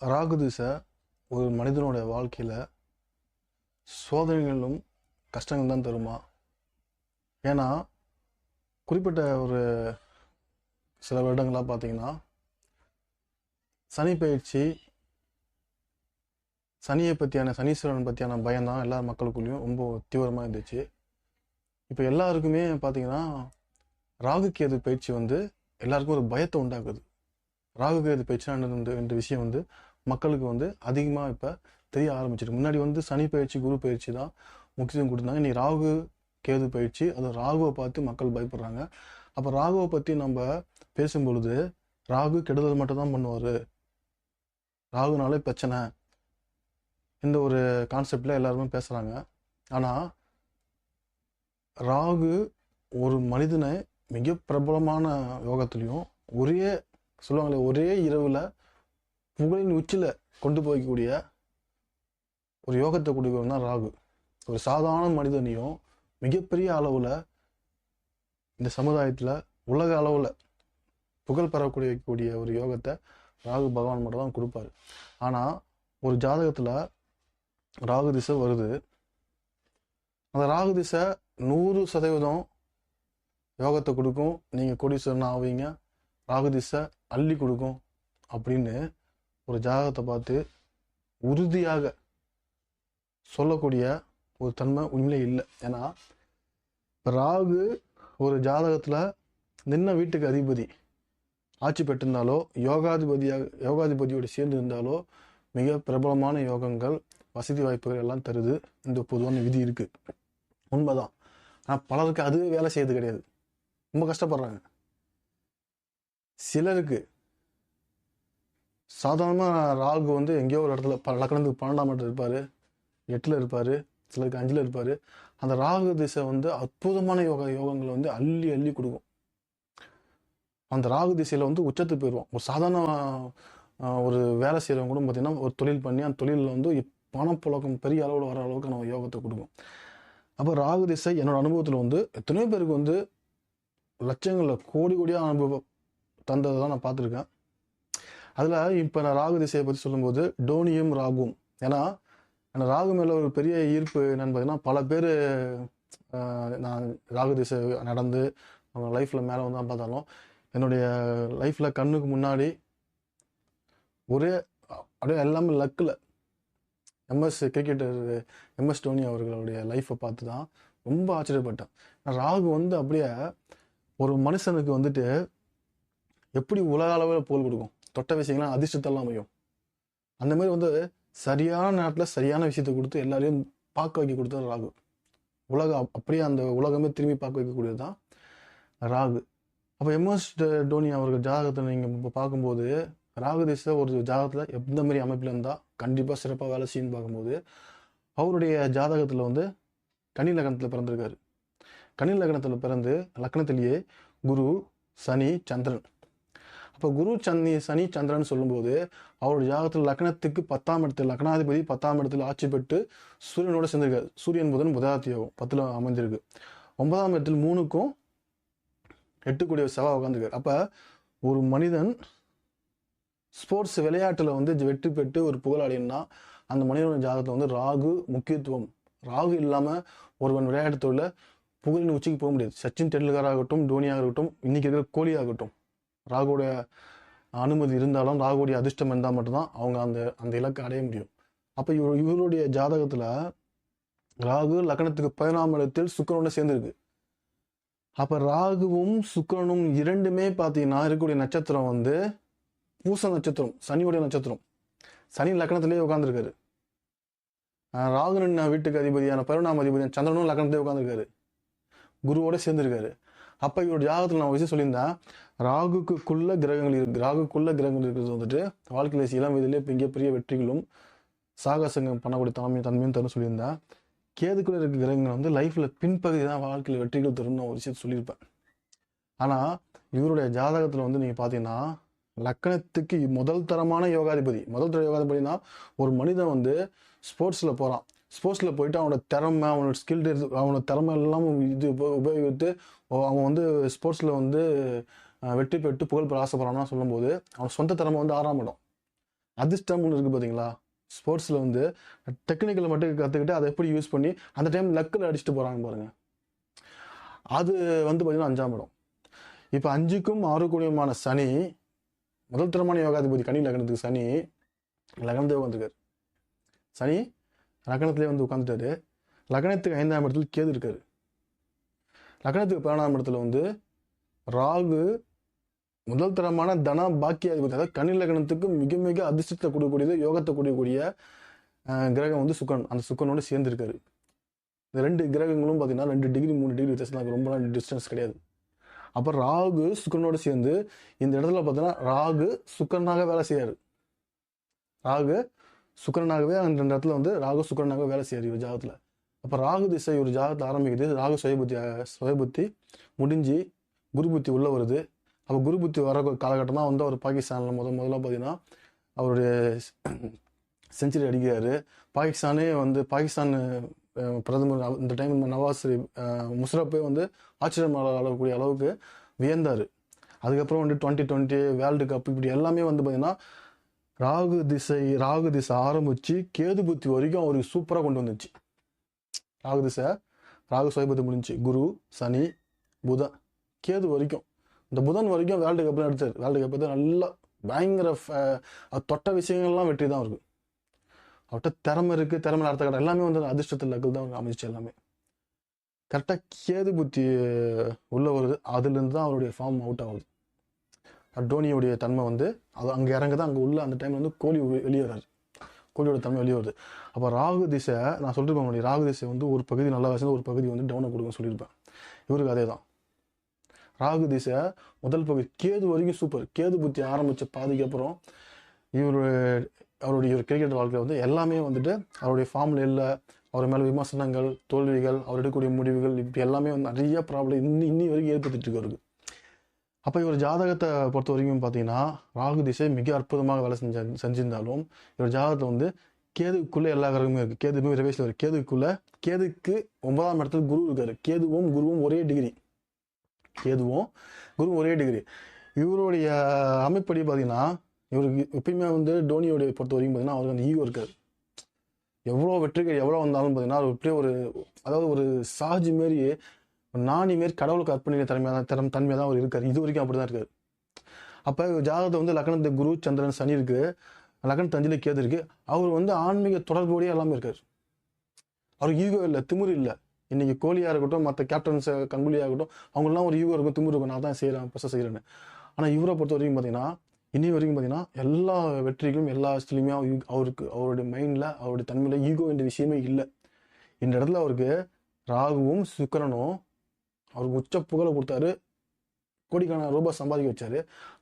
ராகு திசை ஒரு மனிதனுடைய வாழ்க்கையில் சோதனைகளும் கஷ்டங்கள் தான் தருமா? ஏன்னா குறிப்பிட்ட ஒரு சில வருடங்களாக பார்த்தீங்கன்னா சனி பயிற்சி சனியை பற்றியான சனீஸ்வரன் பற்றியான பயம்தான் எல்லா மக்களுக்குள்ளேயும் ரொம்ப தீவிரமாக இருந்துச்சு. இப்போ எல்லாருக்குமே பார்த்தீங்கன்னா ராகு கேது பயிற்சி வந்து எல்லாருக்கும் ஒரு பயத்தை உண்டாக்குது. ராகு கேது பயிற்சினா என்ற விஷயம் வந்து மக்களுக்கு வந்து அதிகமாக இப்போ தெரிய ஆரம்பிச்சிருக்கு. முன்னாடி வந்து சனி பயிற்சி குரு பயிற்சி தான் முக்கியத்துவம் கொடுத்தாங்க. நீ ராகு கேது பயிற்சி அது ராகுவை பார்த்து மக்கள் பயப்படுறாங்க. அப்போ ராகுவை பற்றி நம்ம பேசும் பொழுது ராகு கெடுதல் மட்டும் தான் பண்ணுவார். ராகுனாலே பிரச்சனை. இந்த ஒரு கான்செப்டில் எல்லாருமே பேசுகிறாங்க ஆனால் ராகு ஒரு மனிதனை மிக பிரபலமான யோகத்துலேயும் ஒரே சொல்லுவாங்களே ஒரே இரவில் புகழின் உச்சியில் கொண்டு போய்க்கூடிய ஒரு யோகத்தை கொடுக்கணும் தான் ராகு. ஒரு சாதாரண மனிதனையும் மிகப்பெரிய அளவில் இந்த சமுதாயத்தில் உலக அளவில் புகழ் பெறக்கூடிய கூடிய ஒரு யோகத்தை ராகு பகவான் மட்டும் தான் கொடுப்பாரு. ஆனால் ஒரு ஜாதகத்தில் ராகு திசை வருது. அந்த ராகு திசை நூறு சதவீதம் யோகத்தை கொடுக்கும். நீங்கள் கோடீஸ்வரன் ஆவீங்க. ராகு திசை அள்ளி கொடுக்கும். அப்படின்னு ஒரு ஜாதகத்தை பார்த்து உறுதியாக சொல்லக்கூடிய ஒரு தன்மை உண்மையிலே இல்லை. ஏன்னா இப்போ ராகு ஒரு ஜாதகத்தில் நின்ன வீட்டுக்கு அதிபதி ஆட்சி பெற்றிருந்தாலோ யோகாதிபதியாக யோகாதிபதியோடு சேர்ந்து இருந்தாலோ மிக பிரபலமான யோகங்கள் வசதி வாய்ப்புகள் எல்லாம் தருது. இந்த பொதுவான விதி இருக்குது உண்மைதான். ஆனால் பலருக்கு அதுவே வேலை செய்யறது கிடையாது. ரொம்ப கஷ்டப்படுறாங்க. சிலருக்கு சாதாரணமாக ராகு வந்து எங்கேயோ ஒரு இடத்துல ப லக்கணத்துக்கு பன்னெண்டாம் இடத்துல இருப்பார். எட்டில் இருப்பார். சிலருக்கு அஞ்சில் இருப்பார். அந்த ராகு திசை வந்து அற்புதமான யோகா யோகங்களை வந்து அள்ளி அள்ளி கொடுக்கும். அந்த ராகு திசையில் வந்து உச்சத்துக்கு போயிடுவோம் ஒரு சாதாரண ஒரு வேலை செய்கிறவங்க கூட பார்த்திங்கன்னா ஒரு தொழில் பண்ணி அந்த தொழிலில் வந்து பணப்புழக்கம் பெரிய அளவில் வர அளவுக்கு நம்ம யோகத்தை கொடுக்கும். அப்போ ராகு திசை என்னோடய அனுபவத்தில் வந்து எத்தனையோ பேருக்கு வந்து லட்சங்களில் கோடி கோடியாக அனுபவம் தந்ததை தான் நான் பார்த்துருக்கேன் அதில் இப்போ நான் ராகு திசையை பற்றி சொல்லும்போது டோனியும் ராகும் ஏன்னா அந்த ராகு மேலே ஒரு பெரிய ஈர்ப்பு என்னன்னு பார்த்தீங்கன்னா பல பேர் நான் ராகு திசை நடந்து அவங்க லைஃப்பில் மேலே வந்து பார்த்தாலும் என்னுடைய லைஃப்பில் கண்ணுக்கு முன்னாடி ஒரே அப்படியே எல்லாமே லக்கில் எம்எஸ் கிரிக்கெட்டர் எம்எஸ் டோனி அவர்களுடைய லைஃப்பை பார்த்து தான் ரொம்ப ஆச்சரியப்பட்டேன். ராகு வந்து அப்படியே ஒரு மனுஷனுக்கு வந்துட்டு எப்படி உலக அளவில் போல் கொடுக்கும். தொட்ட விஷயங்கள்லாம் அதிர்ஷ்டத்தெல்லாம் அமையும். அந்த மாதிரி வந்து சரியான நேரத்தில் சரியான விஷயத்தை கொடுத்து எல்லாரையும் பார்க்க வைக்க கொடுத்தது ராகு. உலகம் அப்படியே அந்த உலகமே திரும்பி பார்க்க வைக்கக்கூடியது தான் ராகு. அப்போ எம்எஸ் டோனி அவர்கள் ஜாதகத்தை நீங்கள் இப்போ பார்க்கும்போது ராகு திசை ஒரு ஜாதகத்தில் எந்த மாதிரி அமைப்பில் இருந்தால் கண்டிப்பாக சிறப்பாக வேலை செய்யுன்னு பார்க்கும்போது அவருடைய ஜாதகத்தில் வந்து கனி லக்னத்தில் பிறந்திருக்காரு. கனி லக்னத்தில் பிறந்து லக்னத்திலேயே குரு சனி சந்திரன் அப்போ குரு சந்தி சனி சந்திரன் சொல்லும்போது அவருடைய ஜாகத்தில் லக்னத்துக்கு பத்தாம் இடத்துல லக்னாதிபதி பத்தாம் இடத்துல ஆட்சி பெற்று சூரியனோட சேர்ந்திருக்காரு. சூரியன் புதன் புதாத்தி யோகம் பத்தில் அமைஞ்சிருக்கு. ஒன்பதாம் இடத்தில் மூணுக்கும் எட்டுக்கூடிய செவ்வாய் உட்காந்துருக்காரு அப்போ ஒரு மனிதன் ஸ்போர்ட்ஸ் விளையாட்டில் வந்து வெற்றி பெற்று ஒரு புகழாடினா அந்த மனிதனோட ஜாதகத்தில் வந்து ராகு முக்கியத்துவம். ராகு இல்லாமல் ஒருவன் விளையாட்டு தொழில புகழின் உச்சிக்கு போக முடியாது. சச்சின் டெண்டுல்கர் ஆகட்டும் தோனியாக இருக்கட்டும் இன்னைக்கு இருக்கிற கோலி ஆகட்டும் ராகுடைய அனுமதி இருந்தாலும் ராகுடைய அதிர்ஷ்டம் இருந்தால் மட்டும்தான் அவங்க அந்த அந்த இலக்கை அடைய முடியும். அப்போ இவர் இவருடைய ஜாதகத்தில் ராகு லக்னத்துக்கு பதினாம் இடத்தில் சுக்கிரனோட சேர்ந்துருக்கு. அப்போ ராகுவும் சுக்கிரனும் இரண்டுமே பார்த்தீங்கன்னா இருக்கக்கூடிய நட்சத்திரம் வந்து பூச நட்சத்திரம் சனியுடைய நட்சத்திரம். சனி லக்னத்திலேயே உட்காந்துருக்காரு ராகு வீட்டுக்கு அதிபதியான பரிணாம அதிபதியான சந்திரனும் லக்னத்திலே உட்காந்துருக்காரு குருவோட சேர்ந்துருக்காரு. அப்போ இவருடைய ஜாதகத்தில் நான் விஷயம் சொல்லியிருந்தேன். ராகுக்குள்ள கிரகங்கள் இருக்கு ராகுக்குள்ள கிரகங்கள் இருக்கிறது வந்துட்டு வாழ்க்கையில் இளம் வயதிலே மிகப்பெரிய வெற்றிகளும் சாகசங்கள் பண்ணக்கூடிய தன்மையும் தன்மையும் தரும் சொல்லியிருந்தேன். கேதுக்குள்ள இருக்க கிரகங்கள் வந்து லைஃப்பில் பின்பகுதி தான் வாழ்க்கையில் வெற்றிகள் தரும்னு ஒரு விஷயத்தை சொல்லியிருப்பேன். ஆனால் இவருடைய ஜாதகத்தில் வந்து நீங்கள் பார்த்தீங்கன்னா லக்கணத்துக்கு முதல் தரமான யோகாதிபதி முதல் தர யோகாதிபதினா ஒரு மனிதன் வந்து ஸ்போர்ட்ஸில் போகிறான் ஸ்போர்ட்ஸில் போயிட்டு அவனோட திறமை அவனோட ஸ்கில் அவனோட திறமை எல்லாம் இது உபயோகித்து ஓ- அவன் வந்து ஸ்போர்ட்ஸில் வந்து வெற்றி பெற்று புகழ் பெற ஆசைப்படுறான்னா சொல்லும்போது அவன் சொந்த திறமை வந்து ஆறாம் இடம். ஒன்று இருக்குது பார்த்தீங்களா ஸ்போர்ட்ஸில் வந்து டெக்னிக்கலை மட்டும் கற்றுக்கிட்டு அதை எப்படி யூஸ் பண்ணி அந்த டைம் லக்கில் அடிச்சுட்டு போகிறாங்க பாருங்கள் அது வந்து பார்த்தீங்கன்னா அஞ்சாம் இடம். இப்போ அஞ்சுக்கும் ஆறுக்குடியுமான சனி முதல் தரமான யோகாதிபதி கனி லக்னத்துக்கு சனி லக்னத்தே உட்காந்துருக்காரு சனி லக்னத்திலே வந்து உட்காந்துட்டாரு லக்னத்துக்கு ஐந்தாம் இடத்துல கேது இருக்காரு. லக்னத்துக்கு பதினாறாம் இடத்துல வந்து ராகு முதல் தரமான தன பாக்கியாதிபதி அதாவது கனி மிக மிக அதிர்ஷ்டத்தை கொடுக்கக்கூடியது யோகத்தை கொடுக்கக்கூடிய கிரகம் வந்து சுக்கன் அந்த சுக்கனோடு சேர்ந்துருக்காரு. இந்த ரெண்டு கிரகங்களும் பார்த்தீங்கன்னா ரெண்டு டிகிரி மூணு டிகிரி வித்தியாசம் தான். ரொம்ப டிஸ்டன்ஸ் கிடையாது. அப்போ ராகு சுக்கரனோட சேர்ந்து இந்த இடத்துல பார்த்தீங்கன்னா ராகு சுக்கரனாக வேலை செய்யாரு ராகு சுக்கரனாகவே அந்த ரெண்டு இடத்துல வந்து ராகு சுக்கரனாகவே வேலை செய்யாரு இவர் ஜாகத்தில் அப்போ ராகு திசை ஒரு ஜாதகத்தை ஆரம்பிக்குது. ராகு சுயபுத்தி சுயபுத்தி முடிஞ்சு குரு புத்தி உள்ளே வருது. அப்போ குரு புத்தி வர காலகட்டம் தான் வந்து அவர் பாகிஸ்தானில் முத முதல்ல பார்த்தீங்கன்னா அவருடைய செஞ்சுரி அடிக்கிறாரு. பாகிஸ்தானே வந்து பாகிஸ்தான் பிரதமர் இந்த டைம் நவாஸ் ஷெரீப், முஷரப்பே வந்து ஆச்சரியம் அளவுக்கூடிய அளவுக்கு வியந்தார். அதுக்கப்புறம் வந்து டுவெண்ட்டி டுவெண்ட்டி வேர்ல்டு கப் இப்படி எல்லாமே வந்து பார்த்தீங்கன்னா ராகு திசை ராகு திசை ஆரம்பித்து கேது புத்தி வரைக்கும் அவருக்கு சூப்பராக கொண்டு வந்துச்சு. ராகு திசை ராகு சுயபுத்தி முடிஞ்சு குரு சனி புதன் கேது வரைக்கும். இந்த புதன் வரைக்கும் வேர்ல்டு கப் எடுத்தார். வேர்ல்டு கப் தான் நல்லா பயங்கர தொட்ட விஷயங்கள்லாம் வெற்றி தான் இருக்கு அவர்கிட்ட திறமை இருக்கு திறமை அடுத்த கடை. எல்லாமே வந்து அதிர்ஷ்டத்தில் லக்கில் தான் அமைச்சு எல்லாமே. கரெக்டாக கேது புத்தி உள்ள வருது அதுலேருந்து தான் அவருடைய ஃபார்ம் அவுட் ஆகுது. அது டோனியோடைய தன்மை வந்து அது அங்கே இறங்க தான் அங்கே உள்ள அந்த டைம்ல வந்து கோழி வெளியே வராது கோழியோட தன்மை வெளியே வருது. அப்போ ராகு திசை நான் சொல்லியிருப்பேன் ராகு திசை வந்து ஒரு பகுதி நல்லா வச்சு ஒரு பகுதி வந்து டவுனை கொடுக்க சொல்லியிருப்பேன். இவருக்கு அதே தான் ராகு திசை முதல் பகுதி. கேது வரைக்கும் சூப்பர் கேது புத்தி ஆரம்பித்த பாதிக்கு அப்புறம் இவர் அவருடைய ஒரு கிரிக்கெட் வாழ்க்கை வந்து எல்லாமே வந்துட்டு அவருடைய ஃபார்மில் இல்லை. அவர் மேலே விமர்சனங்கள் தோல்விகள் அவர் எடுக்கக்கூடிய முடிவுகள் இப்படி எல்லாமே வந்து நிறைய ப்ராப்ளம் இன்னி இன்னி வரைக்கும் ஏற்படுத்திட்டு இருக்கு அப்போ இவர் ஜாதகத்தை பொறுத்த வரைக்கும் பார்த்தீங்கன்னா ராகு திசை மிக அற்புதமாக வேலை செஞ்ச செஞ்சிருந்தாலும் இவர் ஜாதகத்தை வந்து கேதுக்குள்ளே எல்லா கிரகமும் இருக்குது கேது ரவேஷில் ஒரு கேதுக்குள்ளே கேதுக்கு ஒன்பதாம் இடத்துல குரு இருக்காரு. கேதுவும் குருவும் ஒரே டிகிரி கேதுவும் குரு ஒரே டிகிரி இவருடைய அமைப்படி பார்த்தீங்கன்னா இவருக்கு எப்பயுமே வந்து டோனியோடைய பொறுத்த வரைக்கும் பார்த்தீங்கன்னா அவருக்கு அந்த ஈகோ இருக்காது. எவ்வளோ வெற்றிகள் எவ்வளோ வந்தாலும் பார்த்தீங்கன்னா அவர் அப்படியே ஒரு அதாவது ஒரு சாஜி மாரி ஒரு நாணி மாரி கடவுளுக்கு அர்ப்பணிக்கிற திறமையாக தான் திறம் தன்மையாக தான் அவர் இருக்கார். இது வரைக்கும் அப்படி தான் இருக்கார். அப்போ ஜாதகத்தை வந்து லக்னத்து குரு சந்திரன் சனி இருக்குது லக்ன தஞ்சில கேது இருக்குது அவர் வந்து ஆன்மீக தொடர்போடையே எல்லாமே இருக்கார். அவருக்கு ஈகோ இல்லை திமிரு இல்லை. இன்றைக்கி கோலியாக இருக்கட்டும் மற்ற கேப்டன்ஸ் கங்குலியாக இருக்கட்டும் அவங்களாம் ஒரு ஈகோ இருக்கும் திமிரு இருக்கும். நான் தான் செய்கிறேன் பெருசாக செய்கிறேன்னு ஆனால் இவரை பொறுத்த வரைக்கும் பார்த்தீங்கன்னா இன்னி வரைக்கும் பார்த்தீங்கன்னா எல்லா வெற்றிகளும் எல்லா விஷயத்துலையுமே அவருக்கு அவருடைய மைண்டில் அவருடைய தன்மையில் ஈகோ என்ற விஷயமே இல்லை. இந்த இடத்துல அவருக்கு ராகுவும் சுக்கரனும் அவருக்கு உச்ச புகழை கொடுத்தாரு. கோடிக்கான ரூபாய் சம்பாதிக்க வச்சாரு.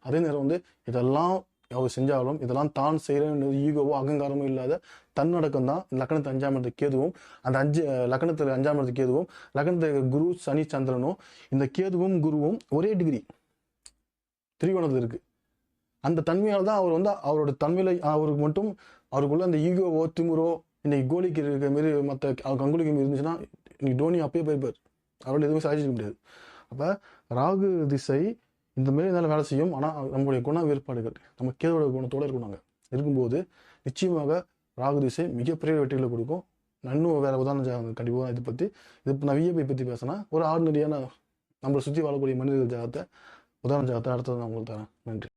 அதே நேரம் வந்து இதெல்லாம் அவர் செஞ்சாலும் இதெல்லாம் தான் செய்கிறேன் ஈகோவோ அகங்காரமோ இல்லாத தன்னடக்கம் தான் லக்னத்து அஞ்சாம் இடத்து கேதுவும் அந்த அஞ்சு லக்னத்தில் அஞ்சாம் இடத்து கேதுவும் லக்னத்து குரு சனி சந்திரனும் இந்த கேதுவும் குருவும் ஒரே டிகிரி திரிகோணத்தில் இருக்கு. அந்த தன்மையால் தான் அவர் வந்து அவரோட தன்மையில் அவருக்கு மட்டும் அவருக்குள்ள அந்த ஈகோவோ திமுறோ இன்னைக்கு கோலிக்கு இருக்க மாரி மற்ற அவர் கங்குலிக்கு மாரி இருந்துச்சுன்னா இன்னைக்கு டோனி அப்பயே போயிருப்பார். அவரால் எதுவுமே சாதிச்சிக்க முடியாது. அப்போ ராகு திசை இந்த மாரி இருந்தாலும் வேலை செய்யும். ஆனால் நம்மளுடைய குண வேறுபாடுகள் நம்ம கேதோட குணத்தோடு இருக்கணும் நாங்கள் இருக்கும்போது நிச்சயமாக ராகு திசை மிகப்பெரிய வெற்றிகளை கொடுக்கும். நன்னும் இன்னும் வேற உதாரணம் கண்டிப்பாக இதை பற்றி இது நான் விஏபி பற்றி பேசினா ஒரு ஆர்டினரியான நம்மளை சுற்றி வாழக்கூடிய மனிதர்கள் ஜாதத்தை உதாரண ஜாதத்தை அடுத்தது நான் உங்களுக்கு தரேன். நன்றி.